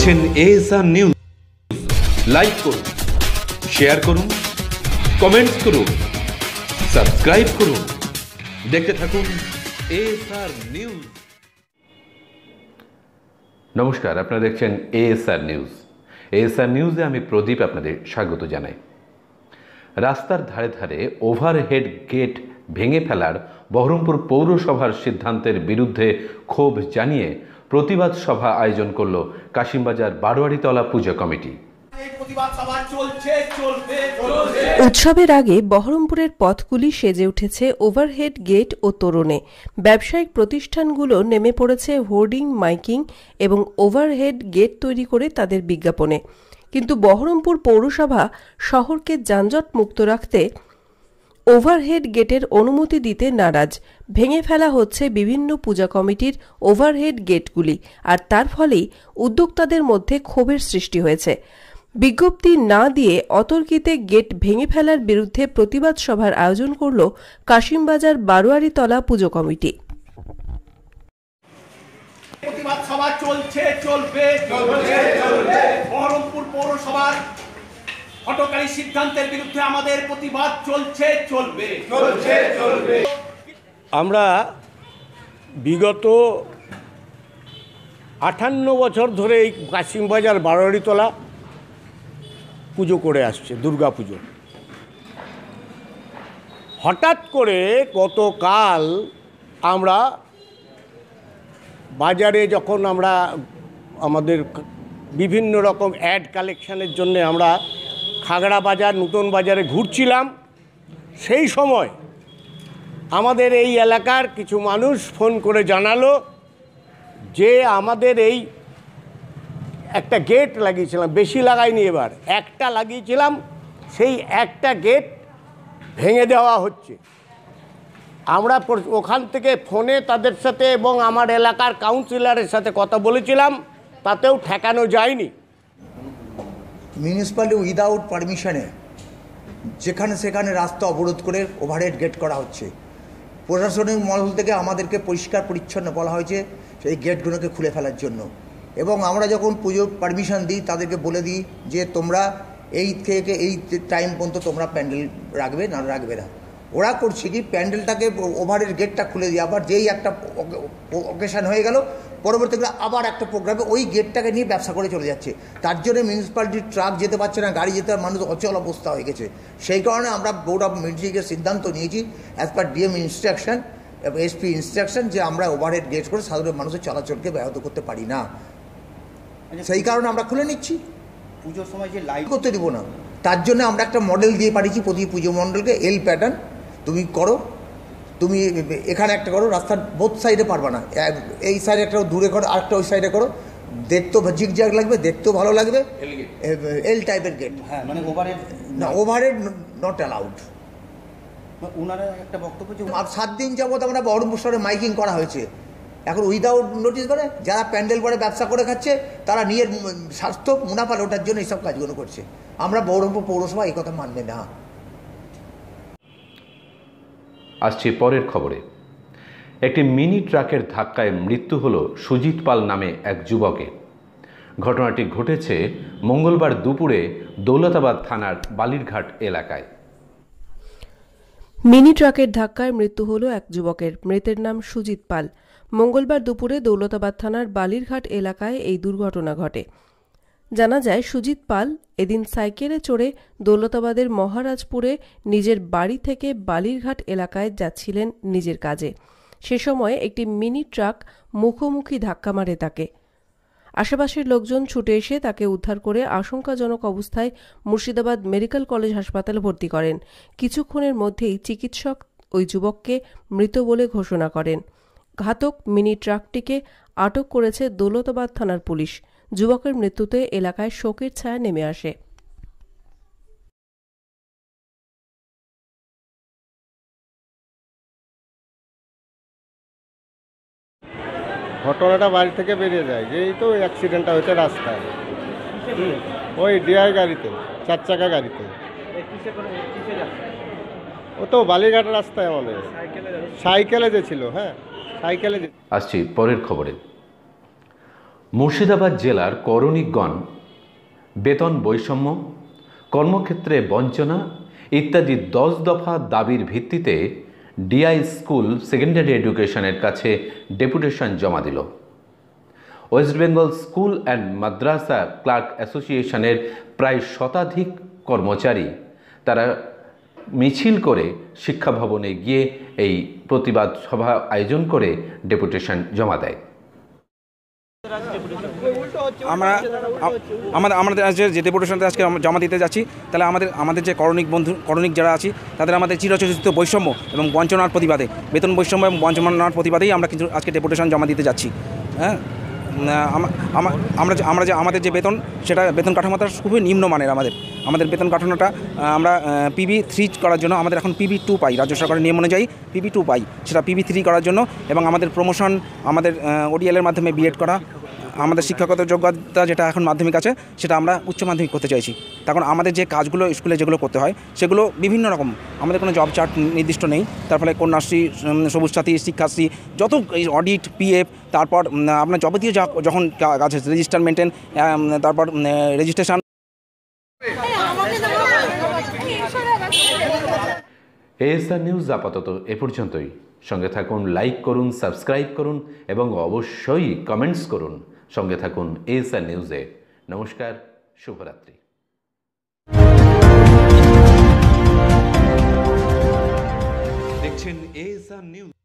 দেখছেন ASR news. Like করুন share করুন কমেন্টস করুন সাবস্ক্রাইব করুন। দেখতে থাকুন এএসআর নিউজ। নমস্কার, আপনারা দেখছেন এএসআর নিউজ। এএসআর নিউজে আমি প্রদীপ আপনাদের স্বাগত জানাই। রাস্তার ধারে ধারে ওভারহেড গেট ভেঙে ফেলার বহরমপুর পৌরসভার সিদ্ধান্তের বিরুদ্ধে ক্ষোভ জানিয়ে প্রতিবাদ সভা আয়োজন করল কাশিমবাজার বারোয়ারিতলা পূজা কমিটি। উৎসবের আগে বহরমপুরের পথগুলি সেজে উঠেছে ওভারহেড গেট ও তোরণে। ব্যবসায়িক প্রতিষ্ঠানগুলো নেমে পড়েছে হোর্ডিং, মাইকিং এবং ওভারহেড গেট তৈরি করে তাদের বিজ্ঞাপনে। কিন্তু বহরমপুর পৌরসভা শহরকে যানজট মুক্ত রাখতে ওভারহেড গেটের অনুমতি দিতে নারাজ। ভেঙে ফেলা হচ্ছে বিভিন্ন পূজা কমিটির ওভারহেড গেটগুলি, আর তার ফলেই উদ্যোক্তাদের মধ্যে ক্ষোভের সৃষ্টি হয়েছে। বিজ্ঞপ্তি না দিয়ে অতর্কিতে গেট ভেঙে ফেলার বিরুদ্ধে প্রতিবাদ সভার আয়োজন করল কাশিমবাজার বারোয়ারিতলা পুজো কমিটি। প্রতিবাদ সভা চলছে, চলবে চলবে চলবে। বহরমপুর পৌরসভার হটকারী সিদ্ধান্তের বিরুদ্ধে আমাদের প্রতিবাদ চলছে চলবে। চলছে চলবে। আমরা বিগত আটান্ন বছর ধরে এই কাশিমবাজার বারোয়ারিতলা পুজো করে আসছে দুর্গা পুজো। হঠাৎ করে গতকাল আমরা বাজারে যখন আমরা আমাদের বিভিন্ন রকম অ্যাড কালেকশানের জন্য আমরা খাগড়া বাজার, নতুন বাজারে ঘুরছিলাম। সেই সময় আমাদের এই এলাকার কিছু মানুষ ফোন করে জানালো যে আমাদের এই একটা গেট লাগিয়েছিলাম, বেশি লাগাইনি এবার, একটা লাগিয়েছিলাম, সেই একটা গেট ভেঙে দেওয়া হচ্ছে। আমরা ওখান থেকে ফোনে তাদের সাথে এবং আমার এলাকার কাউন্সিলরের সাথে কথা বলেছিলাম, তাতেও ঠেকানো যায়নি। মিউনিসিপ্যালিটি উইদাউট পারমিশনে যেখানে সেখানে রাস্তা অবরোধ করে ওভারহেড গেট করা হচ্ছে। প্রশাসনিক মহল থেকে আমাদেরকে পরিষ্কার পরিচ্ছন্ন বলা হয়েছে সেই গেটগুলোকে খুলে ফেলার জন্য। এবং আমরা যখন পুজো পারমিশন দিই, তাদেরকে বলে দিই যে তোমরা এই থেকে এই টাইম পর্যন্ত তোমরা প্যান্ডেল রাখবে না রাখবে না। ওরা করছে কি, প্যান্ডেলটাকে ওভারের গেটটা খুলে দিয়ে আবার যেই একটা অকেশান হয়ে গেল পরবর্তীকালে আবার একটা প্রোগ্রামে ওই গেটটাকে নিয়ে ব্যবসা করে চলে যাচ্ছে। তার জন্য মিউনিসিপ্যালিটির ট্রাক যেতে পারছে না গাড়ি যেতে মানুষ অচল অবস্থা হয়ে গেছে। সেই কারণে আমরা বোর্ড অফ মিউনিসিপ্যালিটির সিদ্ধান্ত নিয়েছি অ্যাজ পার ডিএম ইনস্ট্রাকশন এবং এসপি ইনস্ট্রাকশন যে আমরা ওভারহেড গেট করে সাধারণ মানুষের চলাচলকে ব্যাহত করতে পারি না। সেই কারণে আমরা খুলে নিচ্ছি। পুজোর সময় যে লাইট করতে দেবো না। তার জন্য আমরা একটা মডেল দিয়ে পাঠিয়েছি প্রতি পুজো মণ্ডলকে এল প্যাটার্ন তুমি করো। তুমি এখানে একটা করো রাস্তার বোথ সাইডে পারবা না। এই সাইডে একটা দূরে করো আরেকটা ওই সাইডে করো। দেখতেও জিগজ্যাগ লাগবে দেখতেও ভালো লাগবে। এল টাইপের গেট হ্যাঁ মানে ওভারের না ওভারহেড নট অ্যালাউড ওনারা একটা বক্তব্য যে আর সাত দিন যাবৎ আমরা বহরমপুর শহরে মাইকিং করা হয়েছে। এখন উইদাউট নোটিস করে যারা প্যান্ডেল করে ব্যবসা করে খাচ্ছে তারা নিজের স্বাস্থ্য মুনাফা লোটার জন্য এইসব কাজগুলো করছে। আমরা বহরমপুর পৌরসভা এই কথা মানবে না। আসছি পরের খবরে। একটি মিনি ট্রাকের ধাক্কায় মৃত্যু হল সুজিত পাল নামে এক যুবকের ঘটনাটি ঘটেছে মঙ্গলবার দুপুরে দৌলতাবাদ থানার বালিরঘাট এলাকায়। মিনি ট্রাকের ধাক্কায় মৃত্যু হল এক যুবকের। মৃতের নাম সুজিত পাল। মঙ্গলবার দুপুরে দৌলতাবাদ থানার বালিরঘাট এলাকায় এই দুর্ঘটনা ঘটে। জানা যায়, সুজিত পাল এদিন সাইকেলে চড়ে দৌলতাবাদের মহারাজপুরে নিজের বাড়ি থেকে বালিরঘাট এলাকায় যাচ্ছিলেন নিজের কাজে। সে সময় একটি মিনি ট্রাক মুখোমুখি ধাক্কা মারে তাকে। আশেপাশের লোকজন ছুটে এসে তাকে উদ্ধার করে আশঙ্কাজনক অবস্থায় মুর্শিদাবাদ মেডিকেল কলেজ হাসপাতালে ভর্তি করেন। কিছুক্ষণের মধ্যেই চিকিৎসক ওই যুবককে মৃত বলে ঘোষণা করেন। ঘাতক মিনি ট্রাকটিকে আটক করেছে দৌলতাবাদ থানার পুলিশ। যুবকের মৃত্যুতে এলাকায় শোকের ছায়া নেমে আসে। ঘটনাটা বাড়ি থেকে বেরিয়ে যায়। যে এই তো অ্যাক্সিডেন্টটা হয়েছে রাস্তায়। হুম, ওই ডিআই গাড়িতে চার চাকা গাড়িতে। ও তো বালিঘাট রাস্তায় আমাদের। সাইকেলে যে ছিল হ্যাঁ সাইকেলে যে আসছি পরের খবরে। মুর্শিদাবাদ জেলার করণিকগণ, বেতন বৈষম্য, কর্মক্ষেত্রে বঞ্চনা ইত্যাদি দশ দফা দাবির ভিত্তিতে ডিআই স্কুল সেকেন্ডারি এডুকেশনের কাছে ডেপুটেশন জমা দিল। West Bengal school and Madrasa clerk অ্যাসোসিয়েশনের প্রায় শতাধিক কর্মচারী তারা মিছিল করে শিক্ষা ভবনে গিয়ে এই প্রতিবাদ সভা আয়োজন করে ডেপুটেশন জমা দেয়। আমরা আমাদের আমাদের আজ যে ডেপুটেশনটা আজকে জমা দিতে যাচ্ছি তাহলে আমাদের আমাদের যে করণিক বন্ধু করণিক যারা আছি তাদের আমাদের চিরচরিত বৈষম্য এবং বঞ্চনার প্রতিবাদে বেতন বৈষম্য এবং বঞ্চনার প্রতিবাদেই আমরা কিন্তু আজকে ডেপুটেশন জমা দিতে যাচ্ছি হ্যাঁ? আমরা যে আমরা যে আমাদের যে বেতন সেটা বেতন কাঠামোটা খুবই নিম্নমানের আমাদের আমাদের বেতন কাঠামোটা আমরা পিবি থ্রি করার জন্য আমাদের এখন পিবি টু পাই রাজ্য সরকারের নিয়ম অনুযায়ী পিবি টু পাই সেটা পিবি থ্রি করার জন্য এবং আমাদের প্রমোশন আমাদের ওডিএলের মাধ্যমে বিএড করা আমাদের শিক্ষাগত যোগ্যতা যেটা এখন মাধ্যমিক আছে, সেটা আমরা উচ্চ মাধ্যমিক করতে চাইছি। তখন আমাদের যে কাজগুলো স্কুলে যেগুলো করতে হয়, সেগুলো বিভিন্ন রকম। আমাদের কোনো জব চার্ট নির্দিষ্ট নেই। তার ফলে কন্যাশ্রী সবুজ সাথী, শিক্ষাশ্রী, যত অডিট পিএফ তারপর আপনার যাবতীয় যখন কাজ রেজিস্টার মেনটেন তারপর রেজিস্ট্রেশন এএসআর নিউজ আপাতত এ পর্যন্তই। সঙ্গে থাকুন লাইক করুন সাবস্ক্রাইব করুন, এবং অবশ্যই কমেন্টস করুন। সঙ্গে থাকুন এসএন নিউজে নমস্কার শুভরাত্রি। দেখছেন এসএন নিউজ